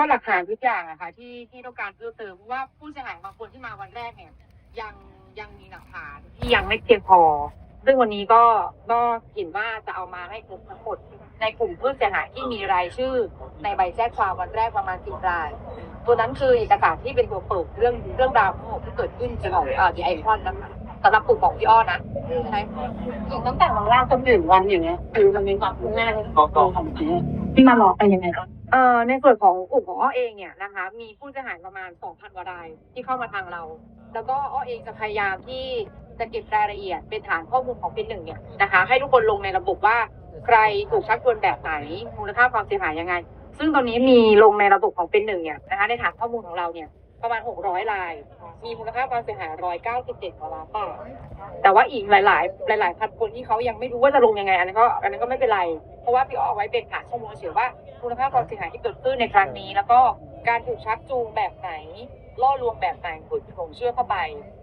ก็หลักฐานทุกอย่างอะค่ะ ที่ที่ต้องการเพิ่มเติมเพราะว่าผู้เสียหายบางคนที่มาวันแรกเนี่ยยังยังมีหลักฐานที่ยังไม่เพียงพอ ซึ่งวันนี้ก็ก็เห็นว่าจะเอามาให้ครบทั้งหมดในกลุ่มผู้เสียหายที่มีรายชื่อ ในใบแจ้งความวันแรกประมาณสิบราย ตัวนั้นคือเอกสารที่เป็นตัวเปิดเรื่องเรื่องราวทั้งหมดที่เกิดขึ้นของเอ่อดีไอคอนนะคะสำหรับกลุ่มของพี่อ้อนะใช่อย่างตั้งแต่วันแรกจนถึงวันอย่างเงี้ยคือมันมีความคืบหน้าในของตัวของเจ๊ที่มาหลอกไปยังไงบ้าง เอ่อในส่วนของกลุ่มของอ้อเองเนี่ยนะคะ มีผู้เสียหายประมาณ 2,000กว่ารายที่เข้ามาทางเรา แล้วก็อ้อเองจะพยายามที่จะเก็บรายละเอียดเป็นฐานข้อมูลของเป็นหนึ่งเนี่ยนะคะ ให้ทุกคนลงในระบบว่าใครถูกชักชวนแบบไหนมูลค่าความเสียหายยังไง ซึ่งตอนนี้มีลงในระบบของเป็นหนึ่งเนี่ยนะคะ ในฐานข้อมูลของเราเนี่ย ประมาณ 600ราย มีมูลค่าความเสียหาย197กว่าล้านบาทแต่ว่าอีกหลาย ๆ หลาย ๆ พันคนที่เขายังไม่รู้ว่าจะลงยังไง อันนั้นก็อันนั้นก็ไม่เป็นไร เพราะว่าพี่อ้อเอาไว้เป็นฐานข้อมูลเฉยๆว่ามูลค่าความเสียหายที่เกิดขึ้นในครั้งนี้ แล้วก็การถูกชักจูงแบบไหน ล่อลวงแบบไหนขุดหลงเชื่อเข้าไป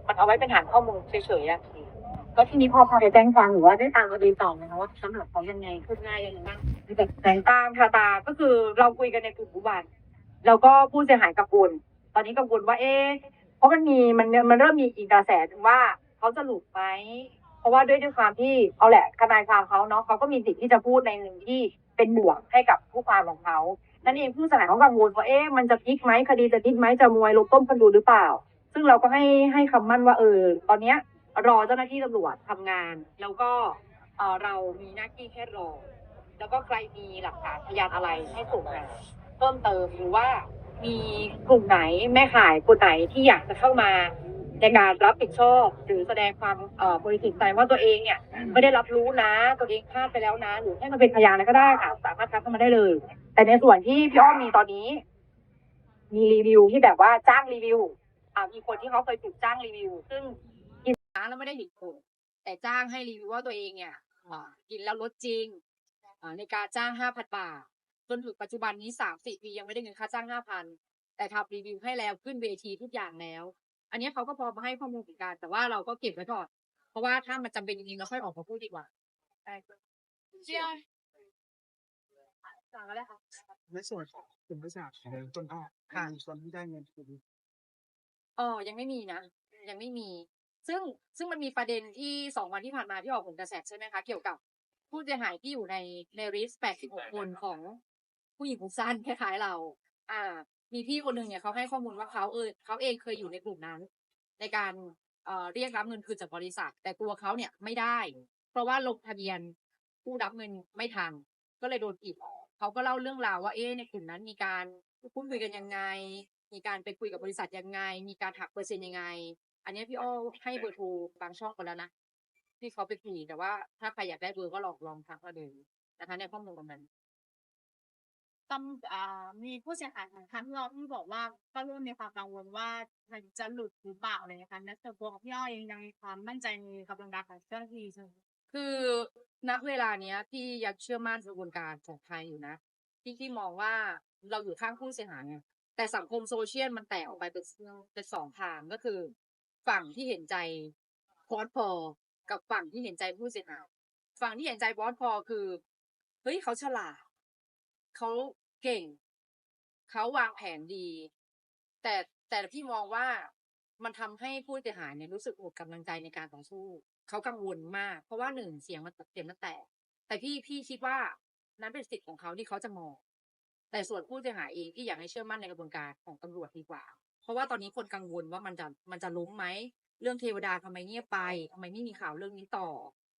มันเอาไว้เป็นฐานข้อมูลเฉยๆอะก็ทีนี้พอพอไปแจ้งความหรือว่าได้ตามคดีต่อไหมคะว่าสำหรับเขายังไงคืบหน้ายังไงบ้างแบบแจ้งตามค่ะตามก็คือเราคุยกันในกลุ่มผู้บันแล้วก็ผู้เสียหายกังวลต อนนี้กังวลว่าเอ๊ะเพราะมันมีมันมันเริ่มมีอีกกระแสว่าเขาจะหลุดไหมเพราะว่าด้วยด้วยความที่เอาแหละทนายความเขาเนาะเขาก็มีสิทธิ์ที่จะพูดในหนึ่งที่เป็นบวกให้กับผู้ความของเขานั่นเองผู้เสียหายเขากังวลว่าเอ๊ะมันจะพลิกไหมคดีจะพลิกไหมจะมวยลงต้มกันดูหรือเปล่า ซึ่งเราก็ให้ให้คำมั่นว่าเออ ตอนเนี้ยรอเจ้าหน้าที่ตำรวจทำงาน แล้วก็เอ่อเรามีหน้าที่แค่รอ แล้วก็ใครมีหลักฐานพยานอะไรให้ส่งมาเพิ่มเติมหรือว่า มีกลุ่มไหนแม่ขายคนไหนที่อยากจะเข้ามาในการรับผิดชอบหรือแสดงความเอ่อบริสุทธิ์ใจว่าตัวเองเนี่ยไม่ได้รับรู้นะ ตัวเองพลาดไปแล้วนะ หรือให้มาเป็นพยานอะไรก็ได้ค่ะ สามารถทักเข้ามาได้เลย แต่ในส่วนที่พี่อ้อมมีตอนนี้ มีรีวิวที่แบบว่าจ้างรีวิว อ่ามีคนที่เขาเคยถูกจ้างรีวิว ซึ่งกินร้านแล้วไม่ได้เห็นผลแต่จ้างให้รีวิวว่าตัวเองเนี่ยอ่ากินแล้วลดจริงอ่าในการจ้างห้าพันบาท จนถึงปัจจุบันนี้สามสี่ปียังไม่ได้เงินค่าจ้างห้าพันแต่ทำรีวิวให้แล้วขึ้นเวทีทุกอย่างแล้ว อันนี้เขาก็พอมาให้ข้อมูลเหมือนกันแต่ว่าเราก็เก็บไว้ก่อนเพราะว่าถ้ามันจำเป็นจริงๆเราค่อยออกมาพูดดีกว่าใช่เชื่อสั่งอะไรคะในส่วนของกลุ่มบริษัทของต้นอ้อทางส่วนที่ได้เงินคืออ๋อยังไม่มีนะยังไม่มี ซึ่งซึ่งมันมีประเด็นที่สองวันที่ผ่านมาที่ออกผลกระแสใช่ไหมคะ เกี่ยวกับผู้เสียหายที่อยู่ในในริสแปดสิบหกคนของ ผู้หญิงผมสั้นคล้ายๆเรา อ่า มีพี่คนหนึ่งเนี่ยเขาให้ข้อมูลว่าเขาเออเขาเองเคยอยู่ในกลุ่มนั้น ในการเอ่อเรียกรับเงินคืนจากบริษัท แต่ตัวเขาเนี่ยไม่ได้ เพราะว่าลงทะเบียนผู้รับเงินไม่ทันก็เลยโดนปิดเขาก็เล่าเรื่องราวว่าเอ๊ะในกลุ่มนั้นมีการพูดคุยกันยังไง มีการไปคุยกับบริษัทยังไง มีการหักเปอร์เซ็นต์ยังไง อันนี้พี่อ้อให้เบอร์โทรบางช่องไปแล้วนะที่เขาไปคุยแต่ว่าถ้าใครอยากได้เบอร์ก็ลองลองทักมาเลยนะคะในข้อมูลตรงนั้น ตำอ่ามีผู้เสียหายของทางพี่อ้อที่บอกว่าก็เริ่มมีความกังวลว่าจะหลุดหรือเปล่าอะไรนะคะและส่วนตัวของพี่อ้อเองยังมีความมั่นใจในกำลังการของเจ้าหน้าที่ใช่ไหมคือณเวลาเนี้ยที่ยังเชื่อมั่นกระบวนการของไทยอยู่นะที่ที่มองว่าเราอยู่ข้างผู้เสียหายไงแต่สังคมโซเชียลมันแตกออกไปเป็นเป็นสองทางก็คือ ฝั่งที่เห็นใจบอสพอกับฝั่งที่เห็นใจผู้เสียหายฝั่งที่เห็นใจบอสพอคือเฮ้ยเขาฉลาด เขาเก่ง เขาวางแผนดี แต่แต่พี่มองว่ามันทำให้ผู้เสียหายเนี่ยรู้สึกหมดกำลังใจในการต่อสู้ เขากังวลมาก เพราะว่าหนึ่งเสียงมันเสียงมันแตก แต่พี่พี่คิดว่านั้นเป็นสิทธิ์ของเขาที่เขาจะมอง แต่ส่วนผู้เสียหายเองที่อยากให้เชื่อมั่นในกระบวนการของตำรวจดีกว่า เพราะว่าตอนนี้คนกังวลว่ามันจะมันจะล้มไหม เรื่องเทวดาทำไมเงียบไปทำไมไม่มีข่าวเรื่องนี้ต่อ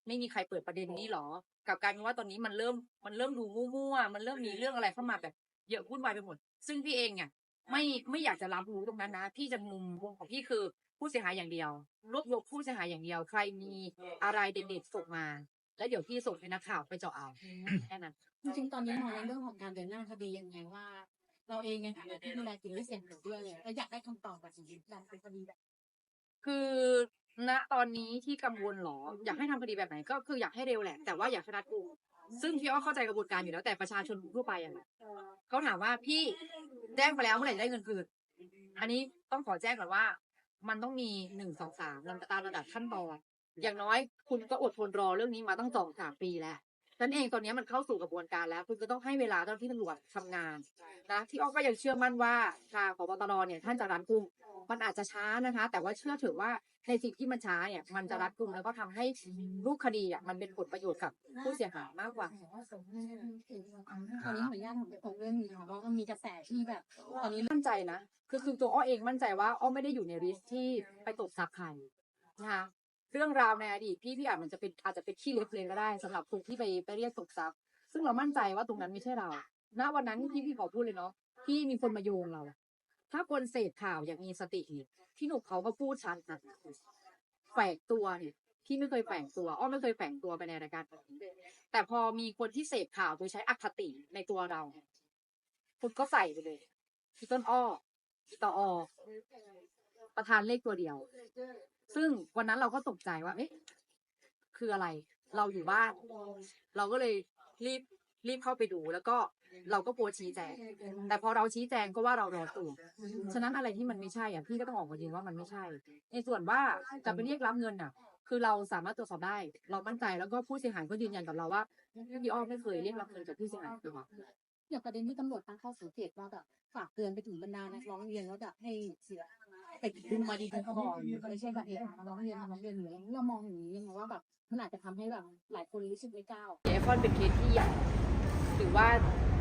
ไม่มีใครเปิดประเด็นนี้หรอกับการว่าตอนนี้มันเริ่มมันเริ่มดูมั่วๆมันเริ่มมีเรื่องอะไรเข้ามาแบบ เยอะวุ่นวายไปหมด ซึ่งพี่เองเนี่ยไม่ไม่อยากจะรับรู้ตรงนั้นนะพี่จะมุมมองของพี่คือผู้เสียหายอย่างเดียว รวบยกผู้เสียหายอย่างเดียว ใครมีอะไรเด็ดๆส่งมา แล้วเดี๋ยวพี่ส่งให้นักข่าวไปเจาะเอาแค่นั้นจริงๆตอนนี้มองในเรื่องของการเดินหน้าคดียังไงว่า เราเองในฐานะที่ดูแลกลุ่มไม่เสี่ยงอยู่ด้วยเนี่ยเราอยากได้คำตอบแบบนี้การเป็นคดีแบบ คือณตอนนี้ที่กังวลหรอ อยากให้ทำคดีแบบไหนก็คืออยากให้เร็วแหละ แต่ว่าอยากชนะกูซึ่งพี่อ้อเข้าใจกระบวนการอยู่แล้วแต่ประชาชนทั่วไปอะเขาถามว่าพี่แจ้งไปแล้วเมื่อไหร่จะได้เงินคืนอันนี้ต้องขอแจ้งก่อนว่า มันต้องมีหนึ่งสองสามลำตามระดับขั้นตอนอย่างน้อยคุณก็อดทนรอเรื่องนี้มาตั้งสองสามปีแล้ว นั่นเองตอนนี้มันเข้าสู่กระบวนการแล้ว คุณก็ต้องให้เวลาเจ้าหน้าที่ตำรวจทำงานนะที่อ้อก็ยังเชื่อมั่นว่าทางพบตรเนี่ยท่านจะรัดกุมมันอาจจะช้านะคะ แต่ว่าเชื่อถือว่าในสิ่งที่มันช้าเนี่ยมันจะรัดกุมแล้วก็ทำให้รูปคดีอะมันเป็นผลประโยชน์กับผู้เสียหายมากกว่าตอนนี้ขออนุญาตถามตรงเรื่องนี้ค่ะเพราะมีกระแสที่แบบตอนนี้มั่นใจนะคือคือตัวอ้อเองมั่นใจว่าอ้อไม่ได้อยู่ในริสที่ไปตบซักใครนะคะ เรื่องราวในอดีตพี่พี่อาจมันจะเป็นอาจจะเป็นขี้เล็บเลยก็ได้สำหรับคนที่ไปไปเรียกตบซักซึ่งเรามั่นใจว่าตรงนั้นไม่ใช่เรา ณวันนั้นที่พี่ขอพูดเลยเนาะที่มีคนมาโยงเรา ถ้าคนเสพข่าวอย่างมีสติเนี่ยพี่หนุกเขาก็พูดชัดนะแฝงตัวเนี่ยพี่ไม่เคยแฝงตัวอ้อไม่เคยแฝงตัวไปในรายการแบบนี้แต่พอมีคนที่เสพข่าวโดยใช้อคติในตัวเราคุณก็ใส่ไปเลยพี่ต้นอ้อพี่ต่ออประธานเลขตัวเดียว ซึ่งวันนั้นเราก็ตกใจว่า เอ๊ะ คืออะไร เราอยู่บ้าน เราก็เลยรีบรีบเข้าไปดูแล้วก็เราก็โพสต์ชี้แจง แต่พอเราชี้แจงก็ว่าเรารอตัวฉะนั้นอะไรที่มันไม่ใช่อะพี่ก็ต้องออกมายืนว่ามันไม่ใช่ ในส่วนว่าจะไปเรียกรับเงินอะ คือเราสามารถตรวจสอบได้ เรามั่นใจแล้วก็ผู้เสียหายก็ยืนยันกับเราว่าพี่อ้อมไม่เคยเรียกรับเงินจากผู้เสียหายเลยค่ะอย่างประเด็นที่ตำรวจตั้งข้อสังเกตว่าแบบฝากเตือนไปถึงบรรดานักร้องเรียนว่าแบบให้เสีย ไปดูมาดีๆก่อนไม่ใช่แบบเองมาร้องเรียนมาร้องเรียนหรือเรามองอย่างนี้ยังไงว่าแบบมันอาจจะทำให้แบบหลายคนรู้สึกไม่กล้าเอฟอนเป็นเคสที่ใหญ่หรือว่า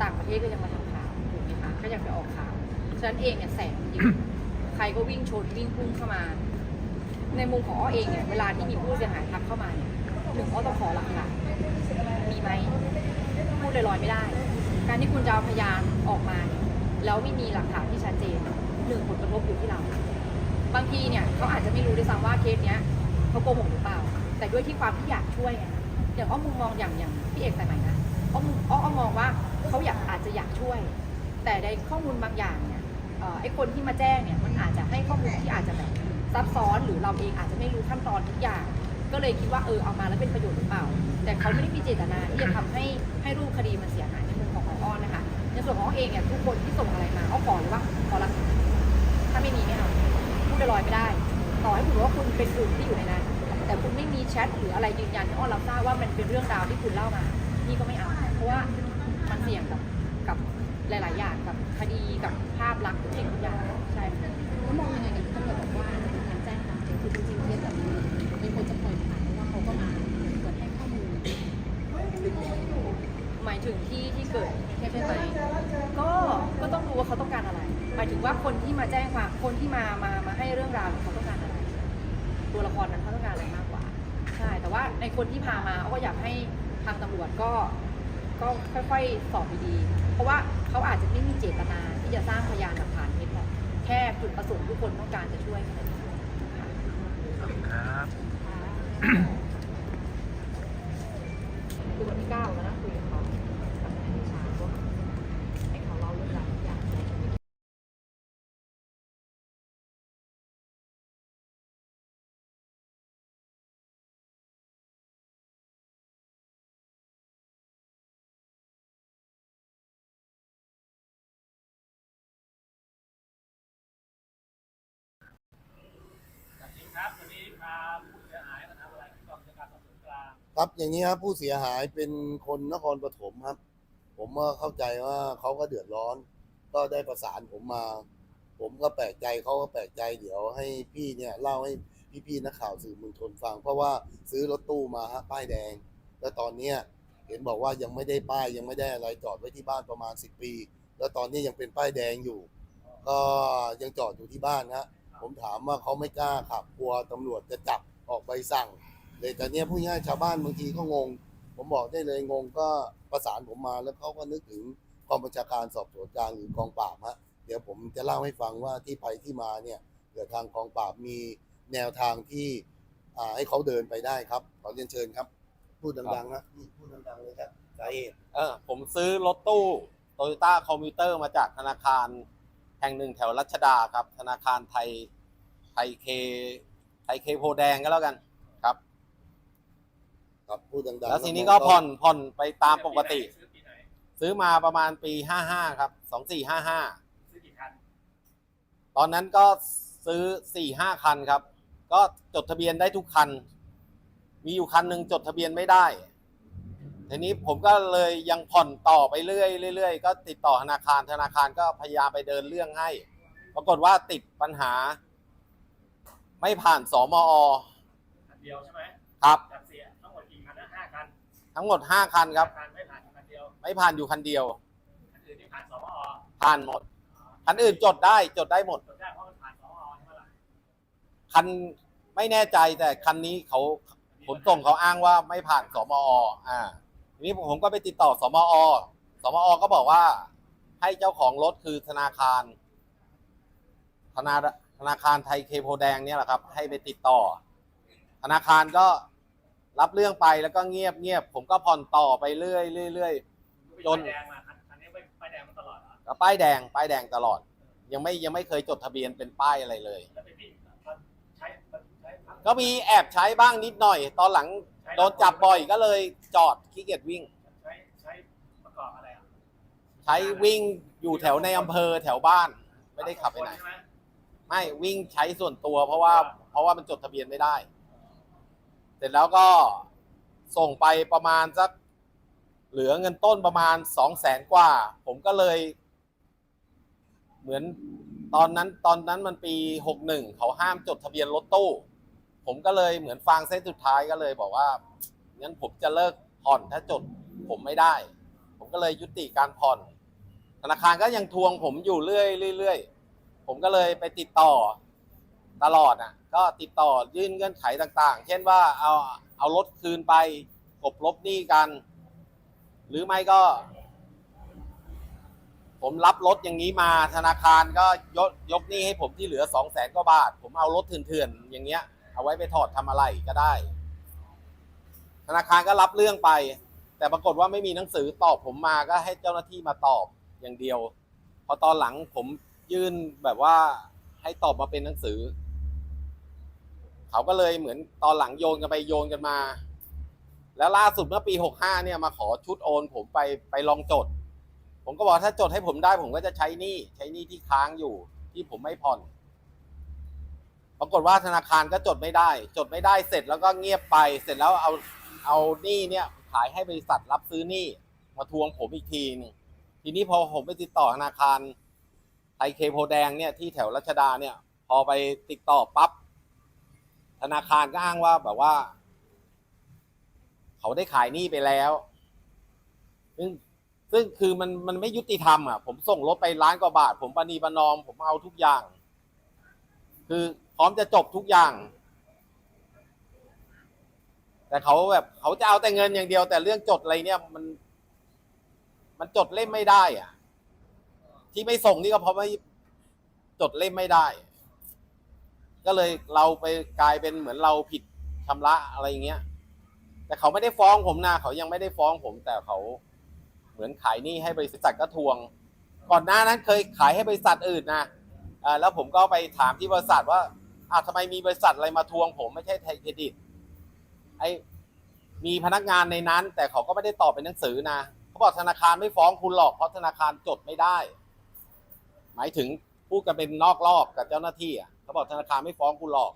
ต่างประเทศก็ยังมาทำข่าวถูกไหมคะก็ยังไปออกข่าวฉะนั้นเองเนี่ยแสงมันเยอะใครก็วิ่งชนวิ่งพุ่งเข้ามา ในมุมของอ้อเองเนี่ยเวลาที่มีผู้เสียหายทักเข้ามาเนี่ยถึงอ้อต้องขอหลักฐานมีไหมพูดลอยๆไม่ได้ การที่คุณจะเอาพยานออกมา แล้วไม่มีหลักฐานที่ชัดเจนหนึ่งผลกระทบอยู่ที่เรา บางทีเนี่ยเขาอาจจะไม่รู้ด้วยซ้ำว่าเคสเนี้ยเขาโกหกหรือเปล่า แต่ด้วยที่ความที่อยากช่วยไงอย่างอ้อมุมมองอย่างอย่างพี่เอกสายใหม่นะอ้อมุมอ้ออ้อมองว่าเขาอยากอาจจะอยากช่วย แต่ในข้อมูลบางอย่างเนี่ยเอ่อไอ้คนที่มาแจ้งเนี่ยมันอาจจะให้ข้อมูลที่อาจจะแบบซับซ้อนหรือเราเองอาจจะไม่รู้ขั้นตอนทุกอย่าง ก็เลยคิดว่าเออเอามาแล้วเป็นประโยชน์หรือเปล่า แต่เขาไม่ได้มีเจตนาที่จะทำให้ให้รูปคดีมันเสียหายในมุมของของอ้อนะคะในส่วนของอ้อเองเนี่ยทุกคนที่ส่งอะไรมาอ้อขอเลยว่าขอรับถ้าไม่มีไม่เอา พูดลอยไม่ได้ ต่อให้คุณว่าคุณเป็นกลุ่มที่อยู่ในนั้น แต่คุณไม่มีแชทหรืออะไรยืนยันให้อ้อรับทราบว่ามันเป็นเรื่องราวที่คุณเล่ามา นี่ก็ไม่เอา เพราะว่ามันเสี่ยงกับกับหลาย ๆ อย่างกับคดีกับภาพลักษณ์ทุกสิ่งทุกอย่างใช่ค่ะแล้วมองยังไงกับที่ตำรวจบอกว่าเป็นการแจ้งความเท็จคือจริงๆเคสแบบนี้เป็นคนจะปล่อยผ่านเพราะว่าเขาก็มาเปิดให้ข้อมูลหมายถึงที่ที่เกิดใช่ไหมก็ก็ต้องดูว่าเขาต้องการอะไร หมายถึงว่าคนที่มาแจ้งความคนที่มามา เรื่องราวเนี่ยเขาต้องการอะไร ตัวละครนั้นเขาต้องการอะไรมากกว่า ใช่ แต่ว่าในคนที่พามาเขาก็อยากให้ทางตำรวจก็ก็ค่อยๆสอบดีๆ เพราะว่าเขาอาจจะไม่มีเจตนาที่จะสร้างพยานหลักฐานเท็จหรอกแค่จุดประสงค์ทุกคนต้องการจะช่วยแค่นั้นเองค่ะครับคือวันที่เก้าแล้วนะคุย ครับอย่างนี้ครับผู้เสียหายเป็นคนนครปฐมครับ ผมก็เข้าใจว่าเขาก็เดือดร้อน ก็ได้ประสานผมมา ผมก็แปลกใจเขาก็แปลกใจ เดี๋ยวให้พี่เนี่ยเล่าให้พี่ๆนักข่าวสื่อมวลชนฟัง เพราะว่าซื้อรถตู้มาฮะป้ายแดง แล้วตอนเนี้ยเห็นบอกว่ายังไม่ได้ป้ายยังไม่ได้อะไรจอดไว้ที่บ้านประมาณ10ปี แล้วตอนนี้ยังเป็นป้ายแดงอยู่ ก็ยังจอดอยู่ที่บ้านฮะผมถามว่าเขาไม่กล้าขับกลัวตำรวจจะจับออกใบสั่ง เลยแต่เนี้ยผู้ง่ายชาวบ้านบางทีก็งง ผมบอกได้เลยงงก็ประสานผมมาแล้วเขาก็นึกถึงกองบัญชาการสอบสวนกลางหรือกองปราบฮะเดี๋ยวผมจะเล่าให้ฟังว่าที่ไปที่มาเนี่ยเกิดทางกองปราบมีแนวทางที่อ่าให้เขาเดินไปได้ครับขอเรียนเชิญครับ พูดดังๆนะพูดดังๆเลยครับสาเหตุเออผมซื้อรถตู้โตโยต้าคอมพิวเตอร์มาจากธนาคารแห่งหนึ่งแถวรัชดาครับ ธนาคารไทยไทยเคไทยเคโพแดงก็แล้วกัน ครับครับพูดดังๆแล้วทีนี้ก็ผ่อนผ่อนไปตามปกติ ซื้อมาประมาณปีห้าห้าครับสองสี่ห้าห้าตอนนั้นก็ซื้อสี่ห้าคันครับ ก็จดทะเบียนได้ทุกคัน มีอยู่คันหนึ่งจดทะเบียนไม่ได้ ทีนี้ผมก็เลยยังผ่อนต่อไปเรื่อยเรื่อยๆก็ติดต่อธนาคารธนาคารก็พยายามไปเดินเรื่องให้ ปรากฏว่าติดปัญหา ไม่ผ่านสมอ คันเดียวใช่ไหมครับ จาก ทั้งหมดห้าคันครับคันไม่ผ่านคันเดียวไม่ผ่านอยู่คันเดียว คันอื่นที่ผ่านสมอผ่านหมด คันอื่นจดได้จดได้หมด จดได้เพราะมันผ่านสมอใช่ไหมล่ะคันไม่แน่ใจแต่คันนี้เขาขนส่งเขาอ้างว่าไม่ผ่านสมออ่า ทีนี้ผมก็ไปติดต่อสมอ สมอก็บอกว่า ให้เจ้าของรถคือธนาคาร ธนาธนาคารไทยเคโพแดงเนี่ยแหละครับ ให้ไปติดต่อ ธนาคารก็ รับเรื่องไปแล้วก็เงียบเงียบผมก็ผ่อนต่อไปเรื่อยเรื่อยเรื่อยจน ป้ายแดงมาคันคันนี้ไม่ป้ายแดงมาตลอดเหรอก็ป้ายแดงป้ายแดงตลอด ยังไม่ยังไม่เคยจดทะเบียนเป็นป้ายอะไรเลย แล้วไปพี่มันใช้มันใช้ก็มีแอบใช้บ้างนิดหน่อย ตอนหลังโดนจับบ่อยก็เลยจอดขี้เกียจวิ่ง ใช้ใช้ประกอบอะไรอะใช้วิ่งอยู่แถวในอำเภอแถวบ้าน ไม่ได้ขับไปไหน ใช่ไหมไม่วิ่งใช้ส่วนตัวเพราะว่าเพราะว่ามันจดทะเบียนไม่ได้ เสร็จแล้วก็ส่งไปประมาณสักเหลือเงินต้นประมาณสองแสนกว่า ผมก็เลย เหมือนตอนนั้นตอนนั้นมันปีหกหนึ่งเขาห้ามจดทะเบียนรถตู้ ผมก็เลยเหมือนฟังเส้นสุดท้ายก็เลยบอกว่างั้นผมจะเลิกผ่อนถ้าจดผมไม่ได้ ผมก็เลยยุติการผ่อน ธนาคารก็ยังทวงผมอยู่เรื่อยเรื่อยผมก็เลยไปติดต่อ ตลอดอะก็ติดต่อยื่นเงื่อนไขต่าง ๆ เช่นว่าเอาเอารถคืนไปกบลบหนี้กัน หรือไม่ก็ ผมรับรถอย่างนี้มาธนาคารก็ยกยกหนี้ให้ผมที่เหลือสองแสนกว่าบาท ผมเอารถเถื่อนๆอย่างเงี้ย เอาไว้ไปถอดทำอะไรก็ได้ ธนาคารก็รับเรื่องไป แต่ปรากฏว่าไม่มีหนังสือตอบผมมาก็ให้เจ้าหน้าที่มาตอบอย่างเดียว พอตอนหลังผมยื่นแบบว่าให้ตอบมาเป็นหนังสือ เขาก็เลยเหมือนตอนหลังโยนกันไปโยนกันมา แล้วล่าสุดเมื่อปีหกห้าเนี่ยมาขอชุดโอน ผมไปไปลองจด ผมก็บอกถ้าจดให้ผมได้ ผมก็จะใช้หนี้ใช้หนี้ที่ค้างอยู่ที่ผมไม่ผ่อน ปรากฏว่าธนาคารก็จดไม่ได้ จดไม่ได้เสร็จแล้วก็เงียบไป เสร็จแล้วเอาเอาหนี้เนี่ยขายให้บริษัทรับซื้อหนี้มาทวงผมอีกทีนึงทีนี้พอผมไปติดต่อธนาคารไทยเคโพแดงเนี่ยที่แถวรัชดาเนี่ย พอไปติดต่อปั๊บ ธนาคารก็อ้างว่าแบบว่า เขาได้ขายหนี้ไปแล้ว ซึ่งซึ่งคือมันมันไม่ยุติธรรมอะ ผมส่งรถไปล้านกว่าบาท ผมปณีประนอม ผมเอาทุกอย่าง คือพร้อมจะจบทุกอย่าง แต่เขาแบบ เขาจะเอาแต่เงินอย่างเดียว แต่เรื่องจดอะไรเนี่ยมัน มันจดเล่มไม่ได้ อะ ที่ไม่ส่งนี่ก็เพราะไม่จดเล่มไม่ได้ ก็เลยเราไปกลายเป็นเหมือนเราผิดชำระอะไรอย่างเงี้ย แต่เขาไม่ได้ฟ้องผมนะเขายังไม่ได้ฟ้องผมแต่เขาเหมือนขายหนี้ให้บริษัทก็ทวง ก่อนหน้านั้นเคยขายให้บริษัทอื่นนะอ่าแล้วผมก็ไปถามที่บริษัทว่าอ้าวทำไมมีบริษัทอะไรมาทวง ผมไม่ใช่ไทยเครดิตไอ้มีพนักงานในนั้น แต่เขาก็ไม่ได้ตอบเป็นหนังสือนะเขาบอกธนาคารไม่ฟ้องคุณหรอกเพราะธนาคารจดไม่ได้ หมายถึงพูดกันเป็นนอกรอบกับเจ้าหน้าที่อะ เขาบอกธนาคารไม่ฟ้องคุณหรอก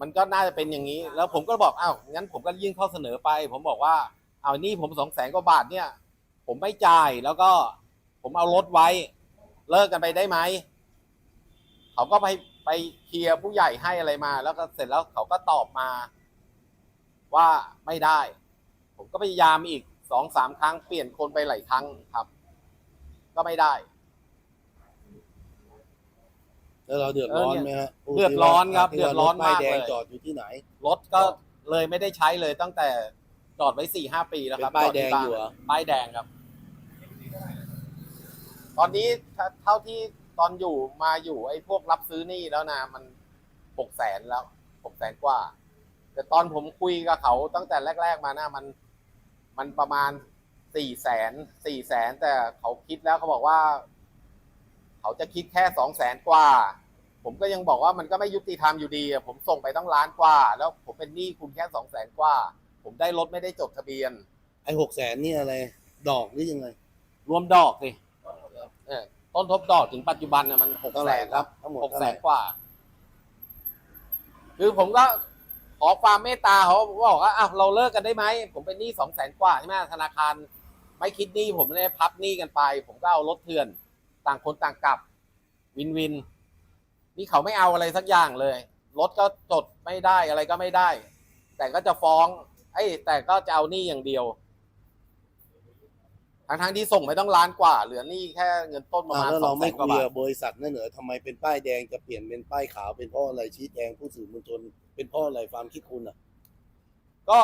มันก็น่าจะเป็นอย่างนี้ แล้วผมก็บอกอ้าวงั้นผมก็ยื่นข้อเสนอไป ผมบอกว่าเอานี่ผมสองแสนกว่าบาทเนี่ย ผมไม่จ่ายแล้วก็ผมเอารถไว้ เลิกกันไปได้ไหมเขาก็ไปไปเคลียร์ผู้ใหญ่ให้อะไรมา แล้วก็เสร็จแล้วเขาก็ตอบมาว่าไม่ได้ ผมก็พยายามอีกสองสามครั้งเปลี่ยนคนไปหลายครั้งครับ ก็ไม่ได้ แล้วเราเดือดร้อนไหมฮะเดือดร้อนครับที่เดือดร้อนมากถป้ยแดงเลยจอดอยู่ที่ไหน รถก็เลยไม่ได้ใช้เลยตั้งแต่จอดไว้สี่ห้าปีแล้วครับเป็นป้ายจที่แดงอยู่เหรอป้ายแดงครับ ตอนนี้ถ้าเท่าที่ตอนอยู่มาอยู่ไอ้พวกรับซื้อหนี่แล้วนะมันหกแสนแล้วหกแสนกว่า แต่ตอนผมคุยกับเขาตั้งแต่แรก ๆ มานะมัน มันประมาณสี่แสนสี่แสนแต่เขาคิดแล้วเขาบอกว่า เขาจะคิดแค่สองแสนกว่า ผมก็ยังบอกว่ามันก็ไม่ยุติธรรมอยู่ดีอะผมส่งไปต้องล้านกว่า แล้วผมเป็นหนี้คุณแค่สองแสนกว่า ผมได้รถไม่ได้จดทะเบียน ไอ้หกแสนนี่อะไร ดอกหรือยังไง รวมดอกสิเออต้นทบดอกถึงปัจจุบันน่ะมันหกเท่าแสไหร่นครับทั้งหมดหกเท่าแสไหร่นกว่า คือผมก็ขขอความเมตตาเขาบอกว่าอ้าวเราเลิกกันได้ไหมผมเป็นหนี้สองแสนกว่าใช่ไหมธนาคาร ไม่คิดหนี้ผมเลยพับหนี้กันไป ผมก็เอารถเถื่อน ต่างคนต่างกลับ วินวิน นี่เขาไม่เอาอะไรสักอย่างเลย รถก็จดไม่ได้อะไรก็ไม่ได้ แต่ก็จะฟ้อง ไอ้ยแต่ก็จะเอาหนี้อย่างเดียวทั้งทั้งๆที่ส่งไม่ต้องล้านกว่า เหลือหนี้แค่เงินต้นประอ่ามาณแล้วสเราองแสไม่นกคุว่ายบาทกับบริษัทนั่นเหรอทำไมเป็นป้ายแดงจะเปลี่ยนเป็นป้ายขาวเป็นเพราะอะไรชี้แจงผู้สื่อมวลชน เป็นเพราะอะไรความคิดคุณอะก็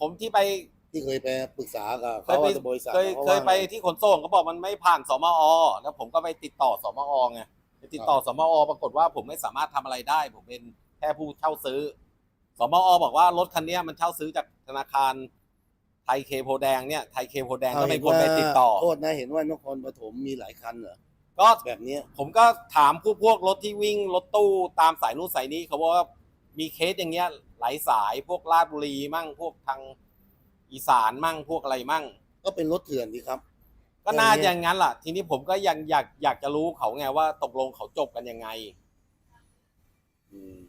ผมที่ไป ที่เคยไปปรึกษากับเคเขายไปว่าบริษัทเคยขาเคว่ายไปไงที่ขนส่งเขาบอกมันไม่ผ่านสมอ แล้วผมก็ไปติดต่อสมอไงไปติดต่อสมอ ปรากฏว่าผมไม่สามารถทำอะไรได้ ผมเป็นแค่ผู้เช่าซื้อ สมอ บอกว่ารถคันเนี้ยมันเช่าซื้อจากธนาคารไทยเคโพธิ์แดงเนี่ยไทยเคโพธิ์แดงก็เป็นคนไปติดต่อโทษนะเห็นว่านครปฐมมีหลายคันเหรอก็แบบเนี้ยผมก็ถามพวกพวกรถที่วิ่งรถตู้ตามสายนู้นสายนี้เขาบอกว่ามีเคสอย่างเงี้ยหลายสายพวกลาดบุรีมั่งพวกทาง อีสานมั่งพวกอะไรมั่ง ก็เป็นรถเถื่อนดีครับ ก็น่าแต่เนี่ยอย่างนั้นล่ะ ทีนี้ผมก็ยังอยากอยากจะรู้เขาไงว่าตกลงเขาจบกันยังไง อืม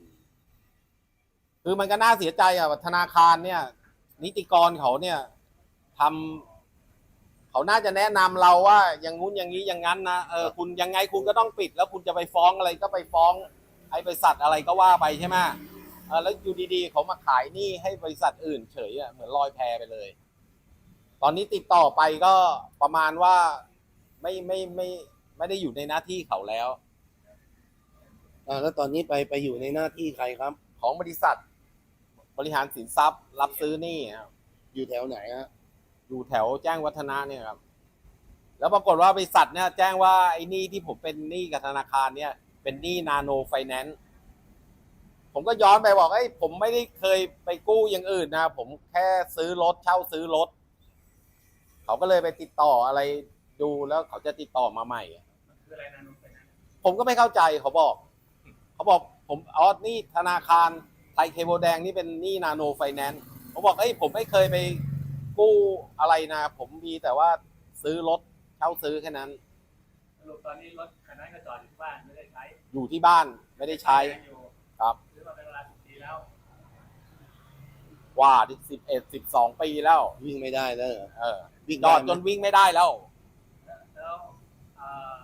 คือมันก็น่าเสียใจอะว่าธนาคารเนี่ย นิติกรเขาเนี่ยทำเขาน่าจะแนะนำเราว่าอย่างงู้นอย่างนี้อย่างนั้นนะเออคุณยังไงคุณก็ต้องปิด แล้วคุณจะไปฟ้องอะไรก็ไปฟ้อง ไอ้บริษัทอะไรก็ว่าไปใช่ไหม เออแล้วอยู่ดีๆเขามาขายหนี้ให้บริษัทอื่น เฉยอะเหมือนลอยแพไปเลย ตอนนี้ติดต่อไปก็ประมาณว่าไม่ไม่ไม่ไม่ได้อยู่ในหน้าที่เขาแล้ว อ่าแล้วตอนนี้ไปไปอยู่ในหน้าที่ใครครับ ของบริษัท บริหารสินทรัพย์ รับซื้อหนี้ครับอยู่แถวไหนฮะอยู่แถวแจ้งวัฒนะเนี่ยครับ แล้วปรากฏว่าบริษัทเนี่ยแจ้งว่าไอ้หนี้ที่ผมเป็นหนี้กับธนาคารเนี่ย เป็นหนี้นาโนไฟแนนซ์ ผมก็ย้อนไปบอกไอ้ยผมไม่ได้เคยไปกู้อย่างอื่นนะ ผมแค่ซื้อรถเช่าซื้อรถ เขาก็เลยไปติดต่ออะไรดูแล้วเขาจะติดต่อมาใหม่มันคืออะไรนะนุ่มไปนะผมก็ไม่เข้าใจเขาบอก เขาบอกผมอ๋อนี่ธนาคารไทยเคเบิลแดงนี่เป็นหนี้นาโนไฟแนนซ์เขาบอกเอ้ยผมไม่เคยไปกู้อะไรนะ ผมมีแต่ว่าซื้อรถเช่าซื้อแค่นั้น สรุปตอนนี้รถคันนั้นก็จอดอยู่ที่บ้านไม่ได้ใช้อยู่ที่บ้านไม่ได้ใช้อยู่ ครับ แล้วกว่าสิบเอ็ดสิบสองปีแล้ว วิ่งไม่ได้แล้วเหรอเออวิ่งจได้อดไหมจนวิ่งไม่ได้แล้ว แล้วเอ่อ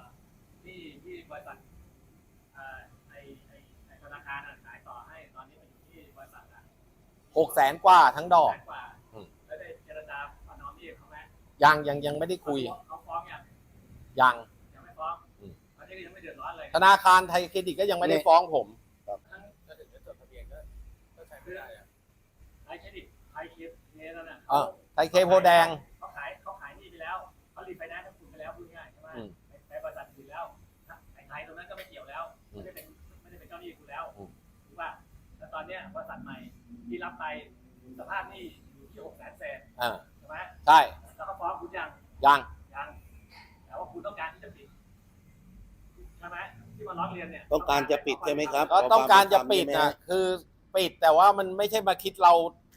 ที่ที่บริษัทเอ่อไอไอไอธนาคารอะขายต่อให้ตอนนี้มันอยู่ที่บริษัทอะหกแสนกว่าทั้งดอกแสนกว่าอืม แล้วได้เจรจาปนอมหนี้กับเขาไหมยังยังยังไม่ได้คุยเขาฟ้องยังยัง ยังไม่ฟ้องอืม ตอนนี้ก็ยังไม่เดือดร้อนเลยธนาคารไทยเครดิตก็ยังไม่ได้ฟ้องผม ทั้งถ้าถึงจะจดทะเบียนก็ ก็ใช้ไม่ได้อะไทยเครดิตไทยเครดิตเนี่ยนั่นน่ะเออไทยเคโพธิ์แดง เขาขายเขาขายหนี่ไปแล้วเขารีไฟแนนซ์ให้คุณไปแล้วพูดง่ายใช่ไหมอืมในในบริษัทอื่นแล้วไอ้ไทยตรงนั้นก็ไม่เกี่ยวแล้วอืมไม่ได้เป็นไม่ได้เป็นเจ้าหนี้คุณแล้วอืม ถูกป่ะแล้วตอนเนี้ยบริษัทใหม่ที่รับไปสภาพหนี้อยู่ที่หกแสนเศษอ่าใช่ไหมใช่แล้วก็ฟ้องคุณยัง ยังยังแต่ว่าคุณต้องการที่จะปิดใช่ไหมที่มาร้องเรียนเนี่ยต้องการจะปิดใช่ไหมครับ ก็ต้องการจะปิดขอความเป็นธรรมใช่ไหมนะฮะคือ ปิดแต่ว่ามันไม่ใช่มาคิดเรา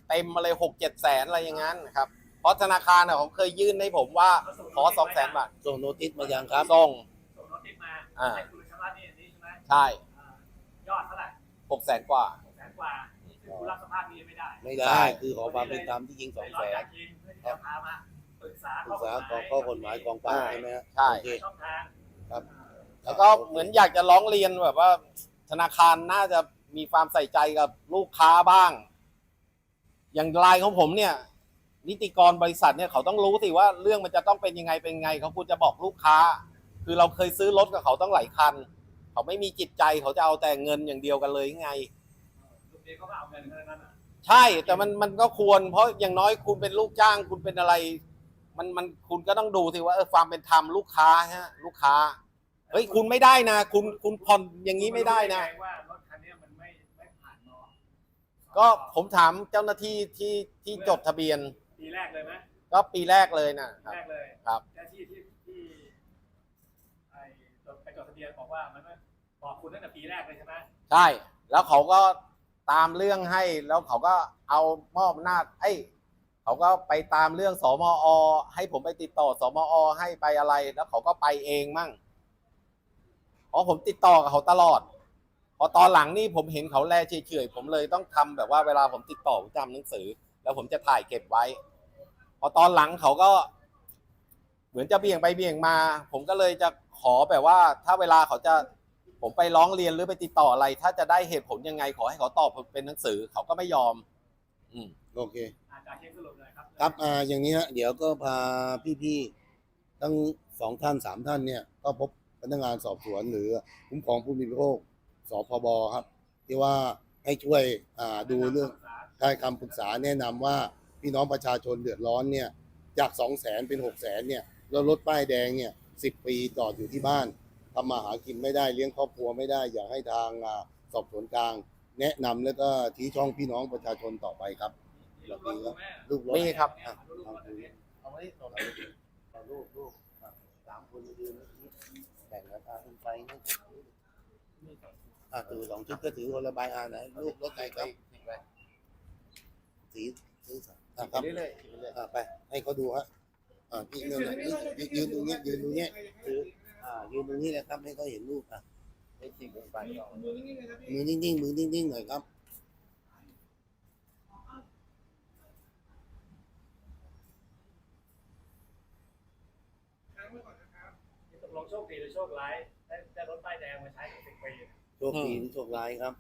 เต็มมาเลยหกเจ็ดแสนอะไรอย่างนั้นนะครับ เพราะธนาคารน่ะผมเคยยื่นให้ผมว่าขอสองแสนบาทส่งโนติสมายังครับส่งส่งโน้ติสมาอ่าให้คุณชำระหนี้อันนี้ใช่ไหมใช่อ่ายอดเท่าไหร่หกแสนกว่าหกแสนกว่าซึ่งคุณรับสภาพหนี้ไม่ได้ไม่ใช่ได้ คือขอความเป็นธรรมที่จริงสองไปแสร้อนการกินเพื่อที่จะพามาปรึกษาปรึกษาขอข้อกฎหมายกองปราบใช่ไหมฮะใช่ โอเคช่องทาง ครับแล้วก็เหมือนอยากจะร้องเรียนแบบว่า ธนาคารน่าจะ มีความใส่ใจกับลูกค้าบ้าง อย่างไลน์ของผมเนี่ย นิติกรบริษัทเนี่ยเขาต้องรู้สิว่าเรื่องมันจะต้องเป็นยังไงเป็นไงเขาควรจะบอกลูกค้า คือเราเคยซื้อรถกับเขาต้องหลายคัน เขาไม่มีจิตใจเขาจะเอาแต่เงินอย่างเดียวกันเลยไง ลูกนี้ก็เอาเงินเท่านั้นน่ะใช่แต่มันมันก็ควร เพราะอย่างน้อยคุณเป็นลูกจ้างคุณเป็นอะไร มันมันคุณก็ต้องดูสิว่าเออความเป็นธรรมลูกค้าฮะ ลูกค้าเฮ้ยคุณไม่ได้นะ คุณคุณผ่อนอย่างนี้ไม่ได้นะ ว่ารถคันนี้มันไม่ไม่ผ่านนอ ก็ผมถามเจ้าหน้าที่ที่ที่จดทะเบียน ปีแรกเลยไหมก็ปีแรกเลยนะคปีรับ แรกเลยครับ เจ้าที่ที่ที่ไอ้จดไปจดทะเบียนบอกว่ามันไม่บอกคุณตั้งแต่ปีแรกเลยใช่ไหมใช่ แล้วเขาก็ตามเรื่องให้ แล้วเขาก็เอามอบหน้าจเอ้ยเขาก็ไปตามเรื่องสมอ ให้ผมไปติดต่อสมอ ให้ไปอะไร แล้วเขาก็ไปเองมั่งเพราะผมติดต่อกับเขาตลอดผ พอตอนหลังนี่ผมเห็นเขาแลเฉยๆผมเลยต้องทำแบบว่าเวลาผมติดต่อผมจำหนังสือ แล้วผมจะถ่ายเก็บไว้ พอตอนหลังเขาก็ เหมือนจะเบี่ยงไปเบี่ยงมา ผมก็เลยจะขอแบบว่า ถ้าเวลาเขาจะผมไปร้องเรียนหรือไปติดต่ออะไร ถ้าจะได้เหตุผลยังไง ขอให้เขาตอบเป็นหนังสือ เขาก็ไม่ยอม อืมโอเคอาจารย์เชสรุปเลยครับครับอ่าอย่างนี้ฮะเดี๋ยวก็พาพี่ๆทั้งสองท่านสามท่านเนี่ย ก็พบพนักงานสอบสวนหรือคุ้มครองผู้บริโภค สพบครับ ที่ว่าให้ช่วยอ่าดูเรื่องให้คำปรึกษาแนะนำว่าพี่น้องประชาชนเดือดร้อนเนี่ยจากสองแสนเป็นหกแสนเนี่ยแล้วรถป้ายแดงเนี่ยสิบปีจอดอยู่ที่บ้านทำมาหากินไม่ได้เลี้ยงครอบครัวไม่ได้ อยากให้ทางอ่าสอบสวนกลาง แนะนำแล้วก็ชี้ช่องพี่น้องประชาชนต่อไปครับลูกรถคุณแม่รูปรถมีครับอะดูลูกเอารถดูนี้เอาไว้ตรงไหนเอารูปรูปอะสามคนยืนแบ่งราคาขึ้นไปนี่ อะถือสองชุดก็ถือคนละใบอ่าไหนรูปรถใครครับสีสีสันอะครับเรื่อยอะไป ให้เขาดูฮะอ่าพี่เนื่องยืนยืนตรงเนี้ยยืนตรงเนี้ยถืออ่ายืนตรงนี้นะครับให้เขาเห็นรูปอะๆไม่จริงไปมือนิ่งๆมือนิ่งๆหน่อยครับตกลงโชคดีหรือโชคร้ายได้ได้รถป้ายแดงมาใช้สิบ ปี โชคดีหรือโชคร้ายครับ